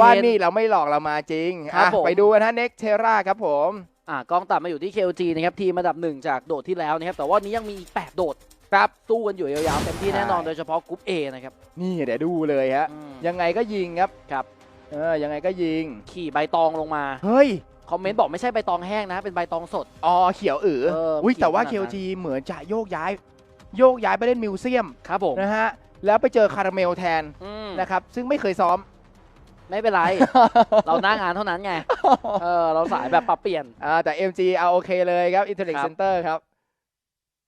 ว่านี่เราไม่หลอกเรามาจริงครับอะผม ไปดูกันฮะเน็กเทราครับผม อ่ากล้องตัดมาอยู่ที่ KLG นะครับทีมอันดับหนึ่งจากโดดที่แล้วนะครับแต่ว่านี้ยังมีอีก 8 โดดครับสู้กันอยู่ยาวๆเต็มที่แน่นอนใช่ โดยเฉพาะกรุ๊ป A นะครับนี่เดี๋ยวดูเลยฮะ อืม ยังไงก็ยิงครับครับ เออยังไงก็ยิง ขี่ใบตองลงมา เฮ้ย คอมเมนต์บอกไม่ใช่ใบตองแห้งนะ เป็นใบตองสด อ๋อเขียวอือเอออุ้ยเขียวแต่ว่าขนาดนั้น KLG เหมือนจะโยกย้าย โยกย้ายไปเล่นมิวเซียมครับผมนะฮะ แล้วไปเจอคาราเมลแทนอืมนะครับ ซึ่งไม่เคยซ้อม ไม่เป็นไร เราหน้างานเท่านั้นไง เออ เราสายแบบปรับเปลี่ยน อ่าแต่ MG เอาโอเคเลยครับ Intellect ครับ Center ครับ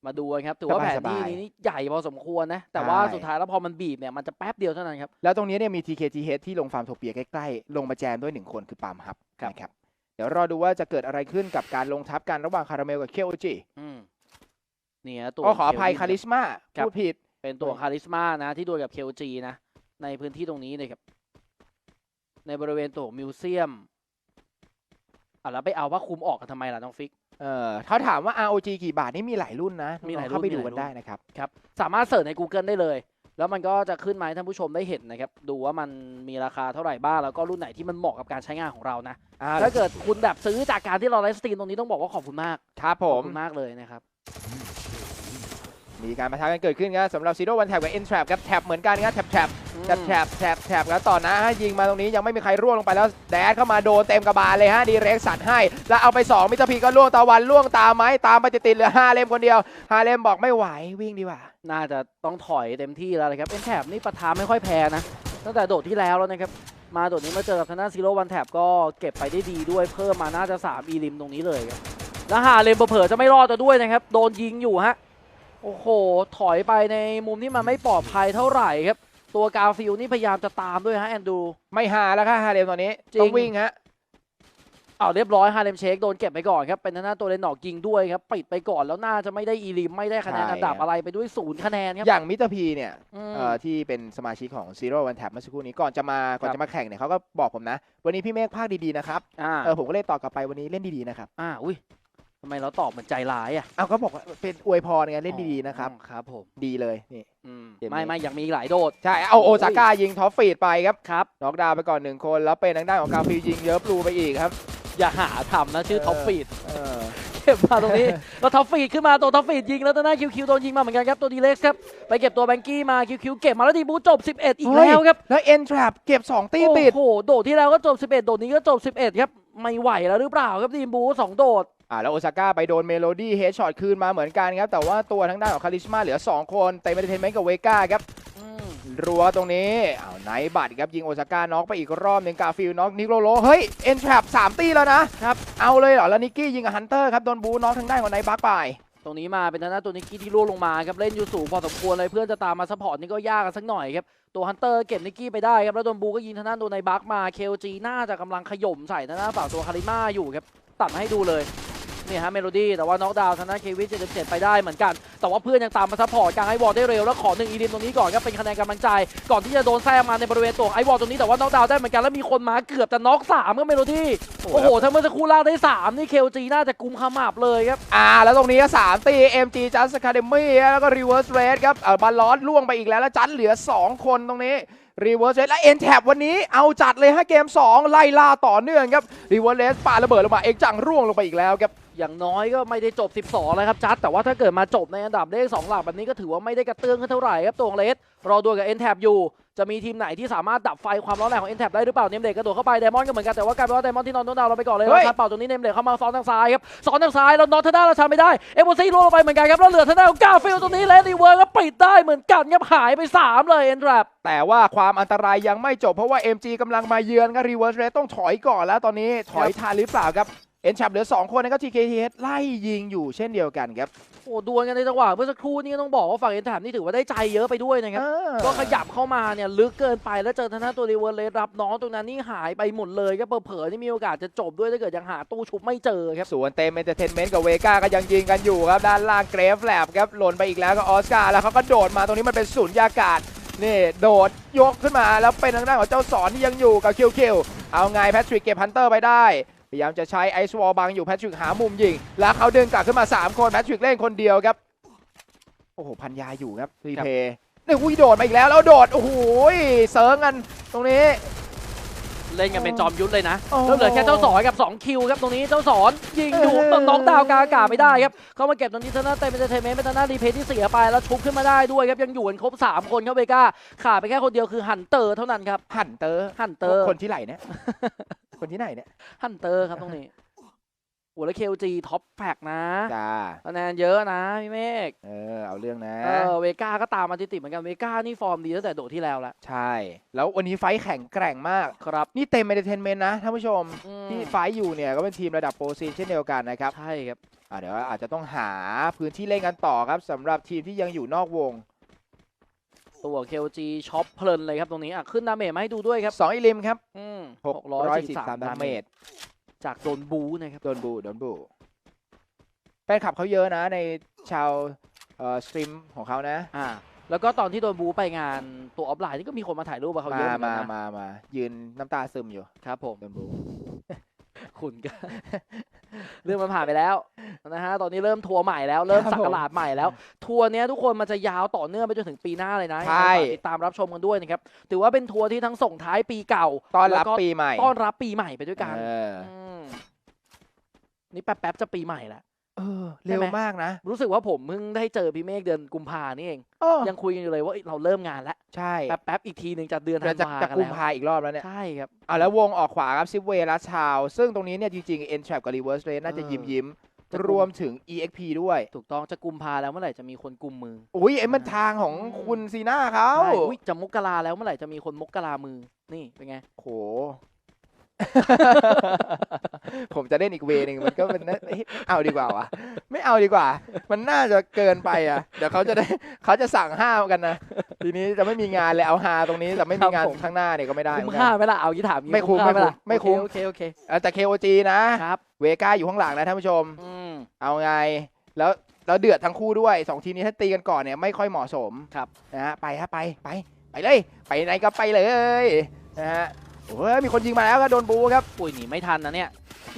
มาดูกันครับถือว่าแผนที่สบายๆนี้นี่ใหญ่พอสมควรนะ แต่ว่าใช่สุดท้ายแล้วพอมันบีบเนี่ยมันจะแป๊บเดียวเท่านั้นครับ แล้วตรงนี้เนี่ยมี TKTH ที่ลงฟาร์มโทเปียใกล้ๆ ลงมาแจมด้วยหนึ่งคนคือปาล์มฮับครับ นะครับ เดี๋ยวรอดูว่าจะเกิดอะไรขึ้นกับการลงทับกันระหว่างคาราเมลกับ KOG อืมเนี่ยตัว ก็ขออภัยเคลวินคาริสมาครับ พูดผิด เป็นตัวคาริสมานะ ที่ดวลกับ KLG นะ ในพื้นที่ตรงนี้เลยครับ ในบริเวณตัวมิวเซียมอะแล้วไปเอาว่าคุมออกกันทำไมล่ะน้องฟิก เออเขาถามว่า ROG กี่บาทนี่มีหลายรุ่นนะมีหลายรุ่น เข้าไปดูมีหลายกันรุ่นได้นะครับ ครับ สามารถเสิร์ชใน Google ได้เลย แล้วมันก็จะขึ้นมาให้ท่านผู้ชมได้เห็นนะครับ ดูว่ามันมีราคาเท่าไหร่บ้าง แล้วก็รุ่นไหนที่มันเหมาะกับการใช้งานของเรานะ อ่าถ้าเกิดคุณแบบซื้อจากการที่เราไลฟ์สตรีมตรงนี้ต้องบอกว่าขอบคุณมาก ครับผขอบม คุณมากเลยนะครับ มีการประทะกันเกิดขึ้นครับสำหรับ Zero One Tap กับ N Trap ครับแท็บเหมือนกันครับแท็บแท็บแถบแถบแถบแถบแล้วต่อนะฮะยิงมาตรงนี้ยังไม่มีใครร่วงลงไปแล้วแดดเข้ามาโดนเต็มกระบาลเลยฮะดีเร็กสัตว์ให้ แล้วเอาไป 2 มิตรพีก็ล่วงตะวันล่วงตามไหมตามไปติดๆเหลือ5เล่มคนเดียว5เล่มบอกไม่ไหววิ่งดีกว่า น่าจะต้องถอยเต็มที่แล้วเลยครับเอ็นแถบนี่ประทาไม่ค่อยแพ้นะตั้งแต่โดดที่แล้วแล้วนะครับมาโดดนี้มาเจอกับทางด้านซีโร่วันแถบก็เก็บไปได้ดีด้วยเพิ่มมาน่าจะ3อีลิมตรงนี้เลยครับแล้วหาเลมเผลอๆจะไม่รอดจะด้วยนะครับโดนยิงอยู่ฮะ โอ้โห ถอยไปในมุมที่มันไม่ปลอดภัยเท่าไหร่ครับ ตัวกาฟิลนี่พยายามจะตามด้วยฮะแอนดูไม่หาแล้วค่ะฮาเลมตอนนี้จริงต้องวิ่งฮะเอาเรียบร้อยฮาเลมเชคโดนเก็บไปก่อนครับ เป็นทางด้านตัวเลนหนอกยิงด้วยครับ ปิดไปก่อนแล้วน่าจะไม่ได้อีลิมไม่ได้คะแนนใช่อันดับอะไรไปด้วยศูนย์คะแนนครับ อย่างมิตรพีเนี่ยอืมเอ่อที่เป็นสมาชิกของ Zero One Tap เมื่อสักครู่นี้ก่อนจะมาก่อนครับจะมาแข่งเนี่ยเขาก็บอกผมนะ วันนี้พี่เมฆภาคดีๆนะครับอ่าเออผมก็เลยตอบกลับไปวันนี้เล่นดีๆนะครับ อ่าอุ้ย ทำไมเราตอบเหมือนใจร้ายอะเอาก็บอกว่าเป็นอวยพรไงเล่นดีๆนะครับอ๋อครับผม ดีเลยนี่ อืมเกมนี้ ไม่ไม่ยังมีอีกหลายโดด ใช่ เอาโอซาก้ายิงท็อปฟีดไปครับครับ น็อกดาวน์ไปก่อนหนึ่งคน แล้วเป็นทางด้านของกาฟิลยิงเยอะปลูไปอีกครับอย่าหาทำนะชื่อเออท็อปฟีดเออเก็บมาตรงนี้ แล้วท็อปฟีดขึ้นมาตัวท็อปฟีดยิงแล้วตัวหน้าคิวคิวโดนยิงมาเหมือนกันครับตัวดีเล็กครับไปเก็บตัวแบงกี้มาคิวคิวเก็บมาแล้วดีบูจบ 11 อีกแล้วครับแล้วเอ็นทรัเก็บ2ตีติด โอ้โหโดดที่แล้วก็จบ 11 โดดนี้ก็จบ 11 ครับไม่ไหวแล้วหรือเปล่าครับดีบูสองโดด อ่าแล้วโอซาก้าไปโดนเมโลดี้เฮดช็อตคืนมาเหมือนกันครับ แต่ว่าตัวทางด้านของคาริสมาเหลือ 2 คนเต็มเอนเตอร์เทนเมนต์กับเวก้าครับอืมรัวตรงนี้อ้าวไนท์บัตครับยิงโอซาก้าน็อกไปอีกรอบหนึ่งกาฟิลน็อกนิโรโลเฮ้ยเอ็นทรัสามตีแล้วนะครับเอาเลยเหรอแล้วนิกกี้ยิงกับฮันเตอร์ครับโดนบูน็อกทางด้านของไนท์บักไปตรงนี้มาเป็นทางด้านตัวนิกกี้ที่ล่วงลงมาครับเล่นอยู่สูงพอสมควรเลยเพื่อนจะตามมาซัพพอร์ตนี่ก็ยากกันสักหน่อยครับตัวฮันเตอร์เก็บนิกกี้ไปได้ครับแล้วโดนบูก็ยิงทางด้านตัวในบักมาเคลจีน่าจะกำลังขย่มใส่ทางด้านฝั่งตัวคาริมาอยู่ครับตัดมาให้ดูเลย นี่ฮะเมโลดี้แต่ว่าน็อกดาวน์ทางด้านเควินเจ็ดไปได้เหมือนกัน แต่ว่าเพื่อนยังตามมาซัพพอร์ตกลางไอวอลได้เร็วแล้วขอหนึ่งอีลิมตรงนี้ก่อนครับเป็นคะแนนกำลังใจ ก่อนที่จะโดนแซงมาในบริเวณตัวไอวอลตรงนี้แต่ว่าน็อกดาวน์ได้เหมือนกันแล้วมีคนมาเกือบจะน็อกสามก็เมโลดี้โอ้โหถ้าเมื่อสักครู่ล่างได้สามนี่เคลจีน่าจะกุมขมับเลยครับอ่าแล้วตรงนี้สามตี MG Just Academy แล้วก็ Reverse Raid ครับเอ่อบาลอนล่วงไปอีกแล้วแล้วจัดเหลือ 2 คนตรงนี้ รีเวิร์สเลสและเอนแทบวันนี้เอาจัดเลยฮะเกม 2 ไล่ล่าต่อเนื่องครับรีเวิร์สเลสปาระเบิดลงมาเอกจังร่วงลงไปอีกแล้วครับอย่างน้อยก็ไม่ได้จบ 12เลยครับจัดแต่ว่าถ้าเกิดมาจบในอันดับเลข2หลักแบบนี้ก็ถือว่าไม่ได้กระเตื้องขึ้นเท่าไหร่ครับตัวของเลสรอดูกับเอนแทบอยู่ จะมีทีมไหนที่สามารถดับไฟความร้อนแรงของ n t a p ได้หรือเปล่าเนมเด็กกระโดดเข้าไปไดมอนก็เหมือนกันแต่ว่ากลายเป็นว่าไดมอนที่นอนโดนดาวเราไปก่อนเลยเฮ้แล้วยชัดเป่าตรงนี้เนมเด็กเข้ามาซ้อนทางซ้ายครับซ้อนทางซ้ายแล้วนอนทางด้านเราชาไม่ได้เอโบซี่ล่วงลงไปเหมือนกันครับแล้วเหลือทางด้านของกาฟิลตรงนี้เลสรีเวิร์ก็ปิดได้เหมือนกันครับหายไปสามเลย n t a p แต่ว่าความอันตรายยังไม่จบเพราะว่า MG กำลังมาเยือนครับ Reverse Raid ต้องถอยก่อนแล้วตอนนี้ถอยทันหรือเปล่าครับ N Tab เหลือ 2 คนนะครับ TKTH ไล่ยิงอยู่เช่นเดียวกันครับ โอ้ดวลกันในจังหวะเมื่อสักครู่นี้ก็ต้องบอกว่าฝั่ง n t a p นี่ถือว่าได้ใจเยอะไปด้วยนะครับเออก็ขยับเข้ามาเนี่ยลึกเกินไปแล้วเจอทางด้านตัวรีเวิร์สเลสรับน้องตรงนั้นนี่หายไปหมดเลยก็เผลอๆนี่มีโอกาสจะจบด้วยถ้าเกิดยังหาตู้ชุบไม่เจอครับส่วนเต็มเอนเตอร์เทนเมนต์กับเวก้าก็ยังยิงกันอยู่ครับด้านล่างเกรฟแลบครับหล่นไปอีกแล้วก็ออสการ์แล้วเขาก็โดดมาตรงนี้มันเป็นศูนยากาศ นี่โดดยกขึ้นมาแล้วเป็นทางด้านของเจ้าสอนที่ยังอยู่กับคิวคิวเอาไงแพทริกเก็บฮันเตอร์ไปได้พยายามจะใช้ไอซ์วอลบังอยู่แพทริกหามุมยิง แล้วเขาดึงกลับขึ้นมา 3 คนแพทริกเล่นคนเดียวครับ โอ้โห พันยาอยู่ครับรีเพย์นี่อุ้ยโดดมาอีกแล้ว แล้วโดด โอ้โหเซิร์งกันตรงนี้ เล่นกันเป็นจอมยุทธเลยนะโอ้แล้วเหลือแค่เจ้าสอนกับ 2 คิวครับตรงนี้เจ้าสอนยิงดูเออต้นน้องดาวกลางอากาศไม่ได้ครับเข้ามาเก็บตรงนี้เทนเนอร์เต็มเป็นเทนเมนต์เป็นเทนเนอร์รีเพย์ที่เสียไปแล้วชุบขึ้นมาได้ด้วยครับยังอยู่กันครบ 3 คนครับเวก้าขาดไปแค่คนเดียวคือฮันเตอร์เท่านั้นครับหันเตอร์ฮันเตอร์คนที่ไหนเนี่ยคนที่ไหนเนี่ยฮันเตอร์ครับตรงนี้ โอ้แล้วเคลจีท็อปแฟกนะจ้าคะแนนเยอะนะพี่เมฆเออเอาเรื่องนะเออเวก้าก็ตามมาติดๆเหมือนกันเวก้านี่ฟอร์มดีตั้งแต่โดดที่แล้วแล้วใช่ แล้ววันนี้ไฟท์แข่งแกร่งมาก ครับนี่เต็มเอนเตอร์เทนเมนต์นะท่านผู้ชมอืมที่ไฟท์อยู่เนี่ยก็เป็นทีมระดับโปรซีนเช่นเดียวกันนะครับ ใช่ครับอะเดี๋ยวอาจจะต้องหาพื้นที่เล่นกันต่อครับสำหรับทีมที่ยังอยู่นอกวงตัวเคลจีช็อปเพลินเลยครับตรงนี้อะขึ้นดาเมจมาให้ดูด้วยครับ2อิลิมครับอืม643ดาเมจ จากโดนบูนะครับ โดนบูโดนบูแฟนคลับเขาเยอะนะในชาวเอ่อสตรีมของเขานะอ่า แล้วก็ตอนที่โดนบูไปงานตัวออฟไลน์นี่ก็มีคนมาถ่ายรูปกับเขาเยมาอะเหมือนมากันนะมามายืนน้ำตาซึมอยู่ครับผม โดนบู คุณก็ เรื่องมันผ่านไปแล้วนะฮะ ตอนนี้เริ่มทัวร์ใหม่แล้ว เริ่มครับสักราชใหม่แล้ว ทัวร์เนี้ยทุกคนมันจะยาวต่อเนื่องไปจนถึงปีหน้าเลยนะใช่ ยังไงฝากติดตามรับชมกันด้วยนะครับ ถือว่าเป็นทัวร์ที่ทั้งส่งท้ายปีเก่าต้อนรับแล้วก็ปีใหม่ต้อนรับปีใหม่ไปด้วยกันเออ ม นี่แป๊บๆจะปีใหม่แล้วเออเร็วใช่ไหมมากนะ รู้สึกว่าผมเพิ่งได้เจอพี่เมฆเดือนกุมภานี่เองเออยังคุยกันอยู่เลยว่าเอ้ยเราเริ่มงานแล้วใช่แป๊บๆอีกทีหนึ่งจะเดือนธัเดี๋ยวนจะวาจะกันกุมแล้วภาอีกรอบแล้วเนี่ยใช่ครับอะแล้ววงออกขวาครับซิปเวย์และชาว ซึ่งตรงนี้เนี่ยจริงๆ e n t r a p กับ reverse rate น่าจะเออยิ้มยิ้มจะกุมรวมถึง exp ด้วย ถูกต้องจะกุมภาแล้วเมื่อไหร่จะมีคนกุมมือ อุ้ยไอ้มันทางของอืมคุณซีน่าเขาใช่อุ๊ยจะมกราแล้วเมื่อไหร่จะมีคนมกรามือ นี่เป็นไงโห ผมจะเล่นอีกเวนึงมันก็เป็นนะเอ๊ะไม่เอาดีกว่าวะไม่เอาดีกว่า มันน่าจะเกินไปอะเดี๋ยวเขาจะได้เขาจะสั่งห้ามกันนะทีนี้จะไม่มีงานเลยเอาฮาตรงนี้แต่ไม่มีงานครับผมข้างหน้าเนี่ยก็ไม่ได้เหคุ้มืมอนกัค่านไหมล่ะเอายี่ถามงี้ไม่คุ้มค่าหไม่คุ้มล่ะไม่คุ้มโอเคโอเคเออแต่ KOG นะครับเวก้าอยู่ข้างหลังนะท่านผู้ชมอืมเอาไงแล้วแล้วเดือดทั้งคู่ด้วยสองทีมนี้ถ้าตีกันก่อนเนี่ยไม่ค่อยเหมาะสมครับนะฮะไปฮะไปไปไปเลย ไปไหนก็ไปเลยนะฮะ เฮ้ยมีคนยิงมาแล้วก็โดนบูครับ ปุ๋ยหนีไม่ทันนะเนี่ย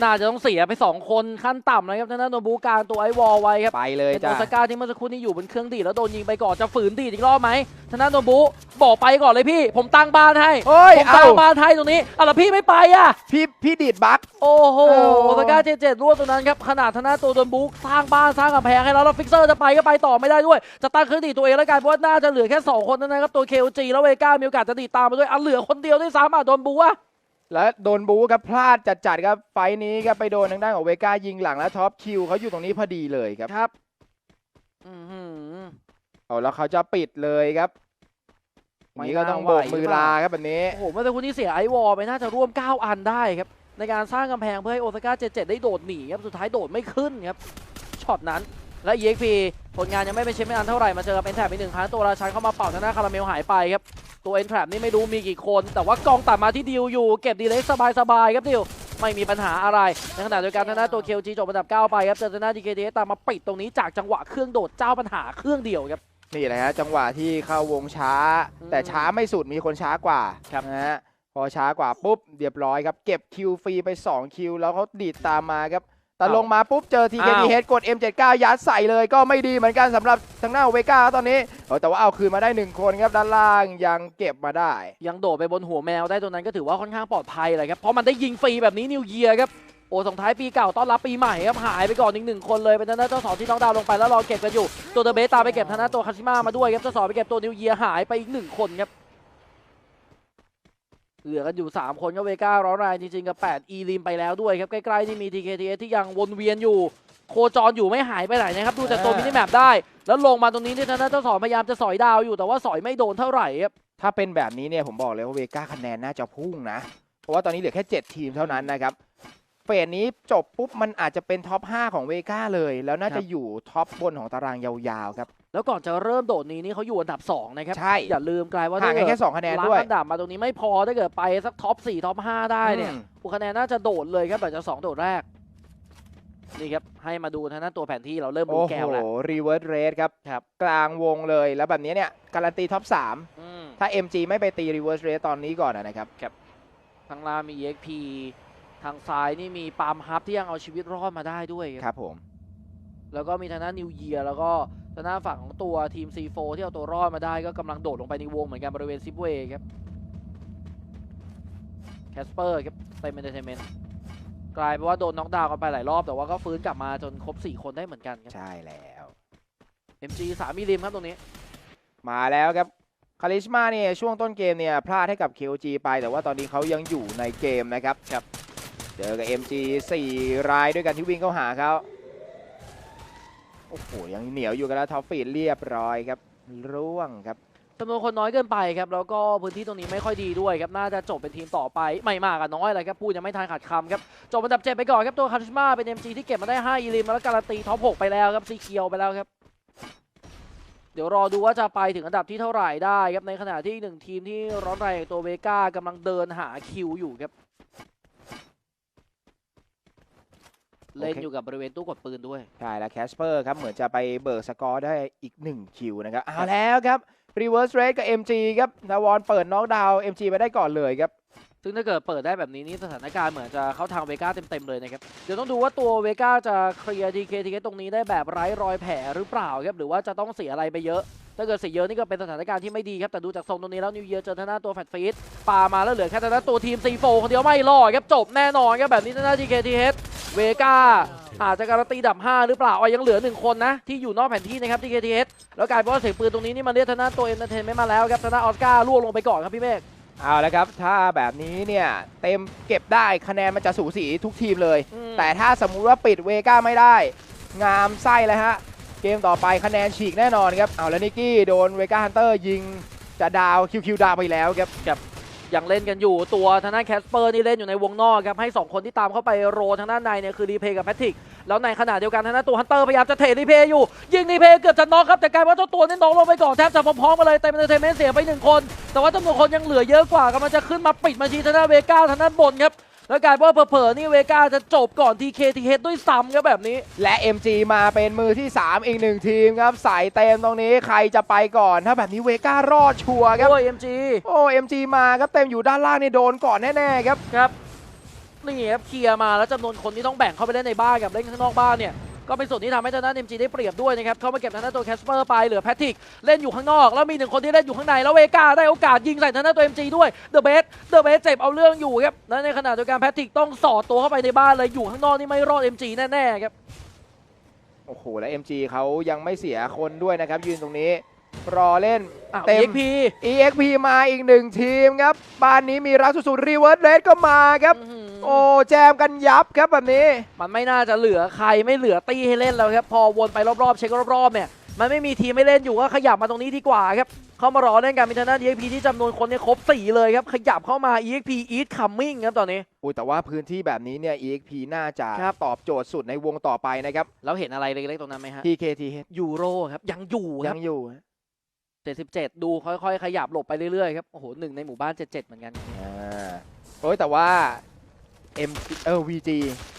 น่าจะต้องเสียไป 2 คนขั้นต่ำนะครับทางด้านโดนบูกลางตัวไอวอลไว้ครับไปเลยเป็นจ้าโอซาก้าที่เมื่อสักครู่นี้อยู่บนเครื่องดีดแล้วโดนยิงไปก่อนจะฝืนดีดอีกรอบไหมทางด้านโดนบูบอกไปก่อนเลยพี่ ผมตั้งบ้านให้เฮ้ยผมเอาตั้งบ้านให้ตรงนี้อะแล้วพี่ไม่ไปอะพี่พี่ดีดบักโอ้โหเออโอซาก้าเจเจ็ดรวดตรงนั้นครับขนาดทางหน้าตัวโดนบุ๊กสร้างบ้านสร้างกำแพงให้แล้วแล้วฟิกเซอร์จะไปก็ไปต่อไม่ได้ด้วย จะตั้งเครื่องดีดตัวเองแล้วกันเพราะว่าน่าจะเหลือแค่ 2 คนเท่านั้นครับตัวเคลจีแล้วเวก้ามีโอกาสจะดีดตามมาด้วยอะเหลือคนเดียวด้วยซ้ำอะโดนบุ๊กอะ แล้วโดนบูครับพลาดจัดๆครับไฟท์นี้ครับไปโดนทางด้านของเวก้ายิงหลังแล้วท็อปคิวเขาอยู่ตรงนี้พอดีเลยครับครับอือหือเอาแล้วเขาจะปิดเลยครับอย่างนี้ก็ต้องโบกมือลาครับแบบนี้โอ้โหเมื่อสักครู่นี้เสียไอวอลไปน่าจะร่วม 9 อันได้ครับ ในการสร้างกำแพงเพื่อให้โอซาก้าเจเจ็ดได้โดดหนีครับสุดท้ายโดดไม่ขึ้นครับช็อตนั้นและ EXP ผลงานยังไม่เป็นเชมเปี้ยนอันเท่าไหร่มาเจอกับเอ็นแทบอีกหนึ่งครั้งตัวราชันเข้ามาเป่าทางหน้าคาราเมลหายไปครับ ตัวเอ็นแทรนี่ไม่รู้มีกี่คน แต่ว่ากองตัดมาที่ดิวอยู่ เก็บดีเล็กสบายๆครับดิวไม่มีปัญหาอะไร ในขณะเดียวกันทางด้านตัวเคลจีจบอันดับ 9 ไปครับเจอทางด้านดีเคตามมาปิดตรงนี้จากจังหวะเครื่องโดดเจ้าปัญหาเครื่องเดียวครับ นี่แหละฮะจังหวะที่เข้าวงช้าอืมแต่ช้าไม่สุดมีคนช้ากว่าครับนะฮะพอช้ากว่าปุ๊บเรียบร้อยครับเก็บคิวฟรีไป 2 คิว แล้วเขาดีดตามมาครับ แต่ลงมาปุ๊บเจอ TKTH กด M79 ยัดใส่เลยก็ไม่ดีเหมือนกันสำหรับทางหน้าเวก้าตอนนี้เออแต่ว่าเอาคืนมาได้ 1 คนครับด้านล่างยังเก็บมาได้ ยังโดดไปบนหัวแมวได้ตัวนั้นก็ถือว่าค่อนข้างปลอดภัยเลยครับ เพราะมันได้ยิงฟรีแบบนี้นิวเยียครับ โอ้ส่งท้ายปีเก่าต้อนรับปีใหม่ครับหายไปก่อนอีกหนึ่งคนเลยเป็นทางด้านเจ้าสองที่น้องดาวลงไปแล้วรอเก็บกันอยู่ตัวเดอะเบสตามไปเก็บทางด้านตัวคาชิมามาด้วยครับเจ้าสองไปเก็บตัวนิวเยียหายไปอีกหนึ่งคนครับ เหลือกันอยู่ 3 คนก็เวก้าร้อนแรงจริงๆ กับ 8 อีลิมไปแล้วด้วยครับ ใกล้ๆ นี่มี TKTS ที่ยังวนเวียนอยู่ โคจรอยู่ไม่หายไปไหนนะครับ ดูจากตัวมินิแมปได้ แล้วลงมาตรงนี้ที่ทางด้านเจ้าสองพยายามจะสอยดาวอยู่แต่ว่าสอยไม่โดนเท่าไหร่ครับถ้าเป็นแบบนี้เนี่ยผมบอกเลยว่าเวก้าคะแนนน่าจะพุ่งนะ เพราะว่าตอนนี้เหลือแค่ 7 ทีมเท่านั้นนะครับ เฟสนี้จบปุ๊บมันอาจจะเป็นท็อป 5 ของเวก้าเลย แล้วน่าครัจะบอยู่ท็อปบนของตารางยาวๆครับ แล้วก่อนจะเริ่มโดดนี้นี่เขาอยู่อันดับ 2 นะครับ ใช่ อย่าลืมกลายว่าห่างกันถ้าแค่เกิด2คะแนนล้างด้วยอันดับมาตรงนี้ไม่พอถ้าเกิดไปสักท็อป 4 ท็อป 5 ได้เนี่ยอืมผู้คะแนนน่าจะโดดเลยครับแบบจะ 2 โดดแรก นี่ครับ ให้มาดูทางด้านตัวแผนที่เราเริ่มรู้โอ้แก้โหวแล้วรีเวิร์สเรทครับครับ กลางวงเลยแล้วแบบนี้เนี่ยการันตีท็อปอืม3ถ้า MG ไม่ไปตีรีเวิร์สเรทตอนนี้ก่อนนะครับทางล่างมี EXP ทางซ้ายนี่มีปาล์มฮับที่ยังเอาชีวิตรอดมาได้ด้วยครับครับผม แล้วก็มีทางด้านนิวเยียแล้วก็ทางด้านฝั่งของตัวทีม C4 ที่เอาตัวรอดมาได้ก็กำลังโดดลงไปในวงเหมือนกันบริเวณซิปเวย์ครับแคสเปอร์ครับเต็มเอนเตอร์เทนเมนต์กลายเป็นว่าโดนน็อกดาวน์กันไปหลายรอบ แต่ว่าก็ฟื้นกลับมาจนครบ 4 คนได้เหมือนกันครับ ใช่แล้ว MG สามมิลลิมครับตรงนี้ มาแล้วครับคาริชมาเนี่ยช่วงต้นเกมเนี่ยพลาดให้กับ KOG ไป แต่ว่าตอนนี้เขายังอยู่ในเกมนะครับครับ เจอกับ MG 4 รายด้วยกันที่วิ่งเข้าหาเขาโอ้โหยังเหนียวอยู่กันแล้วท็อฟฟีดเรียบร้อยครับร่วงครับจำนวนคนน้อยเกินไปครับแล้วก็พื้นที่ตรงนี้ไม่ค่อยดีด้วยครับน่าจะจบเป็นทีมต่อไปไม่มากอะน้อยอะไรครับพูดยังไม่ทันขาดคำครับจบอันดับ7ไปก่อนครับตัวคาริสมาเป็น MG ที่เก็บมาได้5อีลิมแล้วการันตีท็อป6ไปแล้วครับซีเคียวไปแล้วครับเดี๋ยวรอดูว่าจะไปถึงอันดับที่เท่าไหร่ได้ครับในขณะที่หนึ่งทีมที่ร้อนแรงอย่างตัวเวก้ากำลังเดินหาคิวอยู่ครับ เล่นอยู่กับบริเวณตู้กดปืนด้วย ใช่แล้วแคสเปอร์ครับ เหมือนจะไปเบิกสกอร์ได้อีก 1 คิวนะครับ เอาแล้วครับ Reverse Rate กับ MG ครับนาวอนเปิดน็อกดาวน์ MG ไปได้ก่อนเลยครับ ซึ่งถ้าเกิดเปิดได้แบบนี้นี่สถานการณ์เหมือนจะเข้าทางเวก้าเต็มๆเลยนะครับ เดี๋ยวต้องดูว่าตัวเวก้าจะเคลียร์ทีเคทีเคตรงนี้ได้แบบไร้รอยแผลหรือเปล่าครับ หรือว่าจะต้องเสียอะไรไปเยอะ ถ้าเกิดเสียเยอะนี่ก็เป็นสถานการณ์ที่ไม่ดีครับ แต่ดูจากทรงตรงนี้แล้วนิวเยียเจอทาน้าตัวแฟตฟีดปามาแล้วเหลือแค่ทาน้าตัวทีมซีโฟคนเดียวไม่รอดครับจบแน่นอนครับแบบนี้ทาน้าทีเคทีเเวก้าอาจจะการันตีดับ 5 หรือเปล่าอ๋อยังเหลือหนึ่งคนนะ ที่อยู่นอกแผนที่นะครับทีเคทีแล้วกลายเป็นว่าเสียงปืนตรงนี้นี่มาเรียกทางหน้าตัวเอนเตอร์เทนเมนต์มาแล้วครับทางหน้าออสการ์ล่วงลงไปก่อนครับพี่เมฆ เอาแล้วครับ ถ้าแบบนี้เนี่ยเต็มเก็บได้คะแนนมันจะสูสีทุกทีมเลย อืม แต่ถ้าสมมุติว่าปิดเวก้าไม่ได้ งามไส้เลยฮะ เกมต่อไปคะแนนฉีกแน่นอนครับ เอาแล้วนิกกี้โดนเวก้าฮันเตอร์ยิงจะดาวคิวคิวดาวไปแล้วครับ ยังเล่นกันอยู่ตัวทางด้านแคสเปอร์นี่เล่นอยู่ในวงนอกครับให้ 2 คนที่ตามเข้าไปโรทางด้านในเนี่ยคือรีเพย์กับแพทริกแล้วในขณะเดียวกันทางด้านตัวฮันเตอร์พยายามจะเทรีเพย์อยู่ ยิงรีเพย์เกือบจะน็อกครับแต่กลายว่าเจ้าตัวนี่น็อกลงไปก่อนแทบจะพร้อมๆกันเลยเต็มเอนเตอร์เทนเมนเสียไปหนึ่งคน แต่ว่าจำนวนคนยังเหลือเยอะกว่ากำลังจะขึ้นมาปิดมาชีทางด้านเวก้าทางด้านบนครับ แล้วกลายเป็นว่าเผลอๆนี่เวก้าจะจบก่อนทีเคทีเฮดด้วยซ้ำครับแบบนี้ และ MG มาเป็นมือที่ 3 อีกหนึ่งทีมครับใส่เต็มตรงนี้ใครจะไปก่อนถ้าแบบนี้เวก้ารอดชัวร์ครับโอ้ยเอ็มจีโอ้ MG มาครับเต็มอยู่ด้านล่างนี่โดนก่อนแน่ๆครับครับนี่ครับเคลียร์มาแล้วจำนวนคนที่ต้องแบ่งเข้าไปเล่นในบ้านกับเล่นข้างนอกบ้านเนี่ย ก็เป็นส่วนที่ทำให้ทางด้าน MG ได้เปรียบด้วยนะครับเข้ามาเก็บทางด้านตัวแคสเปอร์ไปเหลือแพทริกเล่นอยู่ข้างนอก แล้วมีหนึ่งคนที่เล่นอยู่ข้างใน แล้วเวกาได้โอกาสยิงใส่ทางด้านตัว MG ด้วยเดอะเบสเดอะเบสเจ็บเอาเรื่องอยู่ครับและในขณะเดียวกันแพทริกต้องสอดตัวเข้าไปในบ้านเลยอยู่ข้างนอกนี่ไม่รอด MG แน่ๆครับโอ้โหและ MG เขายังไม่เสียคนด้วยนะครับ ยืนตรงนี้ รอเล่นอ้าวเต็ม EXP EXP มาอีกหนึ่งทีมครับบ้านนี้มีรักสุดๆรีเวิร์สเรดก็มาครับอื้อหือ โอ้แจมกันยับครับแบบนี้ มันไม่น่าจะเหลือใครไม่เหลือตี้ให้เล่นแล้วครับ พอวนไปรอบๆ เช็ครอบๆเนี่ยมันไม่มีทีมให้เล่นอยู่ก็ขยับมาตรงนี้ดีกว่าครับ เข้ามารอเล่นกันมีทางด้าน EXP ที่จำนวนคนเนี่ยครบสี่เลยครับ ขยับเข้ามา EXP East Coming ครับตอนนี้อุ้ยแต่ว่าพื้นที่แบบนี้เนี่ย EXP น่าจะครับตอบโจทย์สุดในวงต่อไปนะครับแล้วเห็นอะไรเล็กๆตรงนั้นไหมฮะ TKTH ยูโรครับยังอยู่คยัรับงอยู่ฮะ77 ดูค่อยๆ ขยับหลบไปเรื่อยๆครับโอ้โหหนึ่งในหมู่บ้าน 77 เหมือนกันอ่าโอ้ยแต่ว่า M เออ VG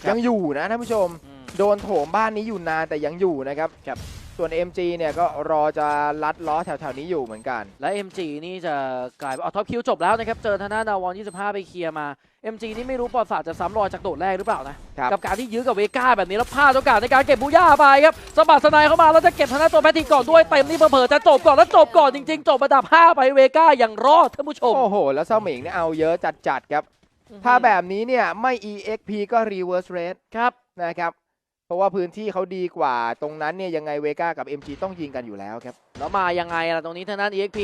ครับยังอยู่นะท่านผู้ชม อืม โดนโถมบ้านนี้อยู่นานแต่ยังอยู่นะครับครับ ส่วน MG เนี่ยก็รอจะลัดล้อแถวๆนี้อยู่เหมือนกัน และ MG นี่จะกลายเป็นเอาท็อปคิวจบแล้วนะครับ เจอทางด้านดาวอน 25 ไปเคลียร์มา MG นี่ไม่รู้ปอดศาสตร์จะซ้ำรอยจากโดดแรกหรือเปล่านะ ครับ กับการที่ยื้อกับเวก้าแบบนี้แล้วพลาดโอกาสในการเก็บบูย่าไปครับสะบัดสไนเข้ามาแล้วจะเก็บทางด้านตัวแพทริกก่อนด้วยเต็มนี่เผลอๆจะจบก่อนแล้วจบก่อนจริงๆ จบอันดับ 5 ไปเวก้าอย่างรอดท่านผู้ชม โอ้โห แล้วเซาหมิงเนี่ยเอาเยอะจัดๆครับ ถ้าแบบนี้เนี่ยไม่ EXP ก็ Reverse Rate ครับนะครับ เพราะว่าพื้นที่เขาดีกว่าตรงนั้นเนี่ยยังไงเวก้ากับ MG ต้องยิงกันอยู่แล้วครับ แล้วมายังไงล่ะตรงนี้ทางด้าน EXP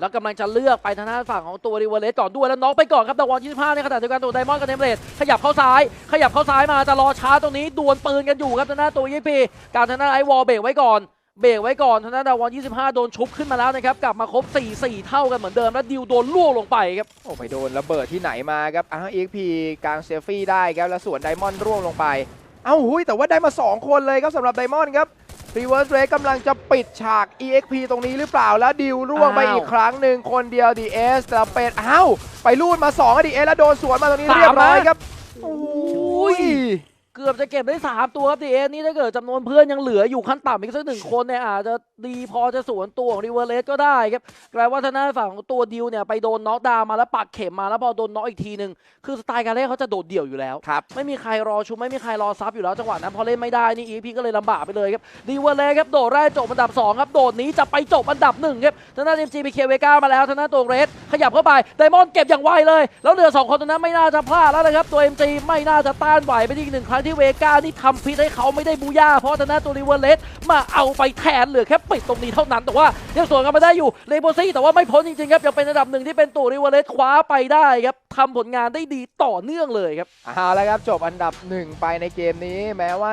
แล้วกำลังจะเลือกไปทางด้านฝั่งของตัวริเวอร์เลสก่อนด้วยแล้วน็อกไปก่อนครับดาวอน25ในขณะเดียวกันตัวไดมอนด์กับเนมเลสขยับเข้าซ้าย ขยับเข้าซ้ายมาจะรอช้าตรงนี้ดวลปืนกันอยู่ครับทางด้านตัว EXP การทางด้านไอวอลเบรกไว้ก่อน เบรกไว้ก่อนทางด้านดาวอน25 โดนชุบขึ้นมาแล้วนะครับ กลับมาครบ 4 4 เท่ากันเหมือนเดิม แล้วดิวโดนล่วงลงไปครับ โอ้ไปโดนระเบิดที่ไหนมาครับอ้าว EXP กลางเซลฟี่ได้ครับ แล้วส่วนไดมอนด์ร่วงลงไป เอ้าหุยแต่ว่าได้มา 2 คนเลยครับสำหรับไดมอนด์ครับ Reverse Rate กำลังจะปิดฉาก EXP ตรงนี้หรือเปล่าแล้วดิวร่วงไปอ้าวอีกครั้งหนึ่งคนเดียว DS แต่เป็นอ้าวไปลูดมา2อะ DS แล้วโดนสวนมาตรงนี้เรียบร้อยครับโอ้ยเกือบจะเก็บได้ 3 ตัวครับดีเอนี่ถ้าเกิดจำนวนเพื่อนยังเหลืออยู่ขั้นต่ำอีกสักหนึ่งคนเนี่ยอาจจะดีพอจะสวนตัวของริเวอร์เลสก็ได้ครับกลายว่าทางด้านฝั่งของตัวดิวเนี่ยไปโดนน็อกดาวน์มาแล้วปักเข็มมาแล้วพอโดนน็อกอีกทีหนึ่งคือสไตล์การเล่นเขาจะโดดเดี่ยวอยู่แล้วครับไม่มีใครรอชุบไม่มีใครรอซับอยู่แล้วจังหวะนั้นพอเล่นไม่ได้นี่อีพีก็เลยลำบากไปเลยครับดีเวอร์เลสครับโดดแรกจบอันดับสองครับโดดนี้จะไปจบอันดับหนึ่งครับทางด้านเอ็มจีไปเคเวก้ามาแล้วทางด้านตัวเรสขยับเข้าไปไดมอนด์เก็บอย่างไวเลย แล้วเหลือสองคนตรงนั้นไม่น่าจะพลาดแล้วนะครับตัว MG ไม่น่าจะต้านไหวไปอีกหนึ่งครั้งที่เวก้านี่ทำพิษให้เขาไม่ได้บูย่า เพราะทางด้าตัวริเวอร์เลสมาเอาไปแทนเหลือแค่ปิดตรงนี้เท่านั้น แต่ว่ายังสวนกันมาได้อยู่เลโบซี่แต่ว่าไม่พ้นจริงๆครับยังเป็นอันดับหนึ่งที่เป็นตัวริเวอร์เลสคว้าไปได้ครับทำผลงานได้ดีต่อเนื่องเลยครับเอาละครับจบอันดับหนึ่งไปในเกมนี้แม้ว่า